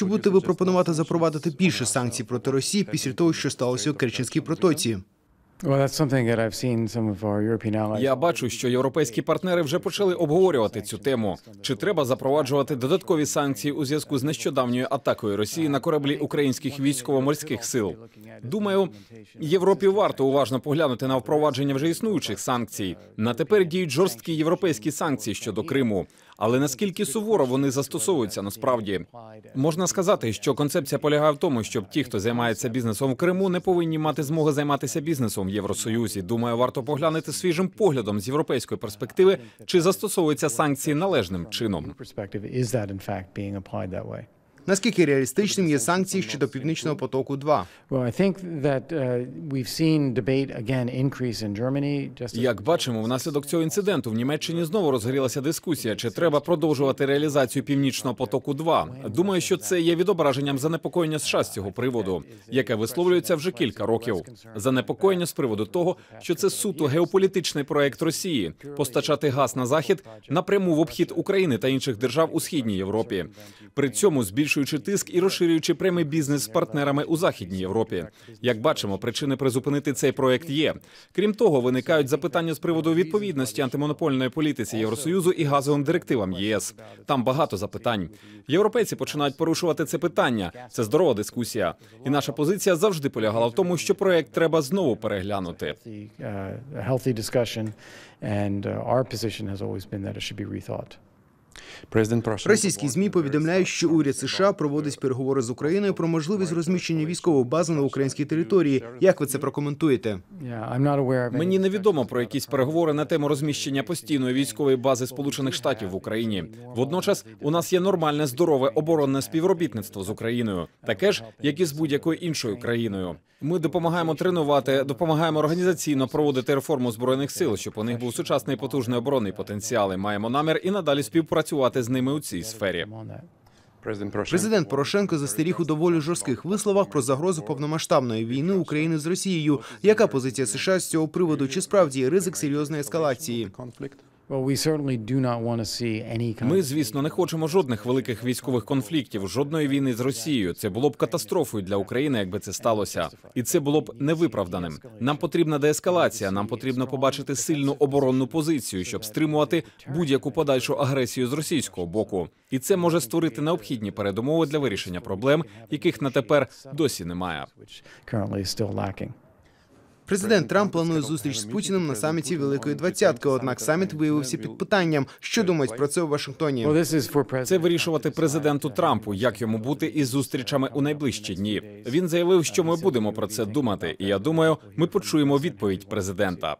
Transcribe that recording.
Чи будете ви пропонувати запровадити більше санкцій проти Росії після того, що сталося у Керченській протоці? Я бачу, що європейські партнери вже почали обговорювати цю тему. Чи треба запроваджувати додаткові санкції у зв'язку з нещодавньою атакою Росії на кораблі українських військово-морських сил? Думаю, Європі варто уважно поглянути на впровадження вже існуючих санкцій. На тепер діють жорсткі європейські санкції щодо Криму. Але наскільки суворо вони застосовуються насправді? Можна сказати, що концепція полягає в тому, щоб ті, хто займається бізнесом в Криму, не повинні мати змоги займатися бізнесом в Євросоюзі. Думаю, варто поглянути свіжим поглядом з європейської перспективи, чи застосовуються санкції належним чином. Наскільки реалістичним є санкції щодо північного потоку 2 Well, I think that uh, Як бачимо, внаслідок цього інциденту в Німеччині знову розгорілася дискусія, чи треба продовжувати реалізацію північного потоку. 2 думаю, що це є відображенням занепокоєння США з цього приводу, яке висловлюється вже кілька років. Занепокоєння з приводу того, що це суто геополітичний проект Росії постачати газ на захід напряму в обхід України та інших держав у східній Європі. При цьому збільшуючи тиск і розширюючи прямий бізнес з партнерами у західній Європі. Як бачимо, причини призупинити цей проект є. Крім того, виникають запитання з приводу відповідності антимонопольної політиці Євросоюзу і газовим директивам єС. Там багато запитань. Європейці починають порушувати це питання. Це здорова дискусія. І наша позиція завжди полягала в тому, що проект треба знову переглянути. uh, healthy discussion, and uh, our position has always been that it should be rethought. Російські змі повідомляють, що уряд США проводить переговори з Україною про можливість розміщення військової бази на українській території. Як ви це прокоментуєте? Мені невідомо про якісь переговори на тему розміщення постійної військової бази Сполучених Штатів в Україні. Водночас у нас є нормальне здорове оборонне співробітництво з Україною, таке ж як і з будь-якою іншою країною. Ми допомагаємо тренувати, допомагаємо організаційно проводити реформу збройних сил, щоб у них був сучасний потужний оборонний потенціал. І маємо намір і надалі співпрацювати з ними у цій сфері. Президент Порошенко застеріг у доволі жорстких висловах про загрозу повномасштабної війни України з Росією. Яка позиція США з цього приводу? Чи справді ризик серйозної ескалації? Ми, звісно, не хочемо жодних великих військових конфліктів, жодної війни з Росією. Це було б катастрофою для України, якби це сталося, і це було б невиправданим. Нам потрібна деескалація. Нам потрібно побачити сильну оборонну позицію, щоб стримувати будь-яку подальшу агресію з російського боку. І це може створити необхідні передумови для вирішення проблем, яких на тепер досі немає. Президент Трамп планує зустріч з Путіним на саміті Великої Двадцятки. Однак саміт виявився під питанням. Що думають про це у Вашингтоні? Це вирішувати президенту Трампу, як йому бути із зустрічами у найближчі дні. Він заявив, що ми будемо про це думати, і я думаю, ми почуємо відповідь президента.